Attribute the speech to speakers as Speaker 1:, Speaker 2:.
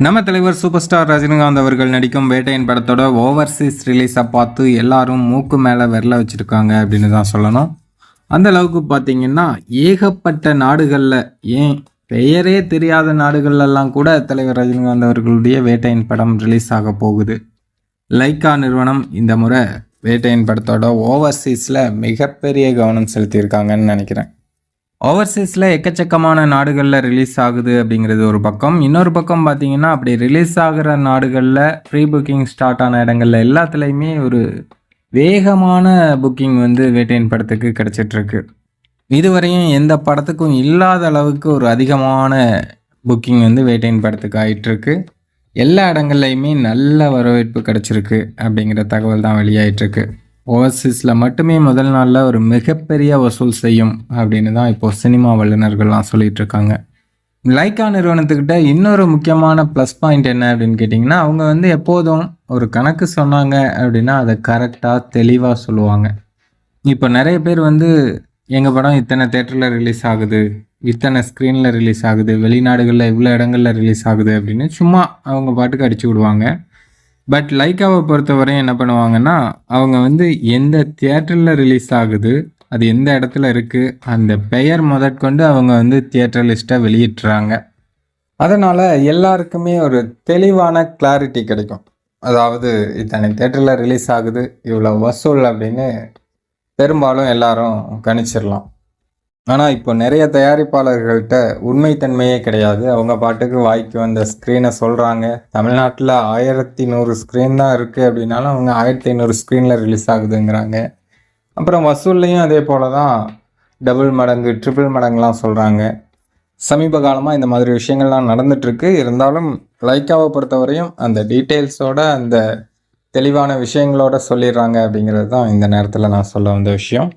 Speaker 1: நம்ம தலைவர் super star Rajinikanth அவர்கள் நடிக்கும் வேட்டையின் படத்தோட ஓவர்சீஸ் ரிலீஸை பார்த்து எல்லாரும் மூக்கு மேலே விரல வச்சுருக்காங்க அப்படின்னு தான் சொல்லணும். அந்த அளவுக்கு பார்த்தீங்கன்னா ஏகப்பட்ட நாடுகளில் ஏன் பெயரே தெரியாத நாடுகள்லாம் கூட தலைவர் ரஜினிகாந்த் அவர்களுடைய வேட்டையின் படம் ரிலீஸ் ஆக போகுது. லைக்கா நிறுவனம் இந்த முறை வேட்டையின் படத்தோட ஓவர்சீஸில் மிகப்பெரிய கவனம் செலுத்தியிருக்காங்கன்னு நினைக்கிறேன். ஓவர்சீஸில் எக்கச்சக்கமான நாடுகளில் ரிலீஸ் ஆகுது அப்படிங்கிறது ஒரு பக்கம். இன்னொரு பக்கம் பார்த்தீங்கன்னா அப்படி ரிலீஸ் ஆகிற நாடுகளில் ப்ரீ புக்கிங் ஸ்டார்ட் ஆன இடங்கள்ல எல்லாத்துலேயுமே ஒரு வேகமான புக்கிங் வந்து வேட்டையின் படத்துக்கு கிடச்சிட்ருக்கு. இதுவரையும் எந்த படத்துக்கும் இல்லாத அளவுக்கு ஒரு அதிகமான புக்கிங் வந்து வேட்டையின் படத்துக்கு ஆகிட்டுருக்கு எல்லா இடங்கள்லையுமே நல்ல வரவேற்பு கிடச்சிருக்கு அப்படிங்கிற தகவல் தான் வெளியாகிட்டுருக்கு ஓவர்சீஸில் மட்டுமே முதல் நாளில் ஒரு மிகப்பெரிய வசூல் செய்யும் அப்படின்னு தான் இப்போது சினிமா வல்லுநர்கள்லாம் சொல்லிகிட்டு இருக்காங்க. லைக்கா நிறுவனத்துக்கிட்ட இன்னொரு முக்கியமான ப்ளஸ் பாயிண்ட் என்ன அப்படின்னு கேட்டிங்கன்னா அவங்க வந்து எப்போதும் ஒரு கணக்கு சொன்னாங்க அப்படின்னா அதை கரெக்டாக தெளிவாக சொல்லுவாங்க. இப்போ நிறைய பேர் வந்து எங்கள் படம் இத்தனை தேட்டரில் ரிலீஸ் ஆகுது இத்தனை ஸ்க்ரீனில் ரிலீஸ் ஆகுது வெளிநாடுகளில் இவ்வளோ இடங்களில் ரிலீஸ் ஆகுது அப்படின்னு சும்மா அவங்க பாட்டுக்கு அடிச்சு விடுவாங்க. பட் லைக்காவை பொறுத்தவரையும் என்ன பண்ணுவாங்கன்னா அவங்க வந்து எந்த தியேட்டரில் ரிலீஸ் ஆகுது அது எந்த இடத்துல இருக்குது அந்த பெயர் முதற்கொண்டு அவங்க வந்து தியேட்டர் லிஸ்ட்டை வெளியிட்டுறாங்க அதனால் எல்லாருக்குமே ஒரு தெளிவான கிளாரிட்டி கிடைக்கும். அதாவது இத்தனை தேட்டரில் ரிலீஸ் ஆகுது இவ்வளோ வசூல் அப்படின்னு பெரும்பாலும் எல்லாரும் கணிச்சிடலாம் ஆனால் இப்போ நிறைய தயாரிப்பாளர்கள்ட்ட உண்மைத்தன்மையே கிடையாது. அவங்க பாட்டுக்கு வாய்க்கு வந்த ஸ்க்ரீனை சொல்கிறாங்க தமிழ்நாட்டில் ஆயிரத்தி நூறு ஸ்க்ரீன் தான் இருக்குது அப்படின்னாலும் அவங்க ஆயிரத்தி ஐநூறு ஸ்க்ரீனில் ரிலீஸ் ஆகுதுங்கிறாங்க. அப்புறம் வசூல்லையும் அதே போல் தான் டபுள் மடங்கு ட்ரிபிள் மடங்குலாம் சொல்கிறாங்க சமீப காலமாக இந்த மாதிரி விஷயங்கள்லாம் நடந்துட்டுருக்கு. இருந்தாலும் லைக்காவை பொறுத்தவரையும் அந்த டீட்டெயில்ஸோட அந்த தெளிவான விஷயங்களோட சொல்லிடுறாங்க அப்படிங்கிறது தான் இந்த நேரத்தில் நான் சொல்ல வந்த விஷயம்.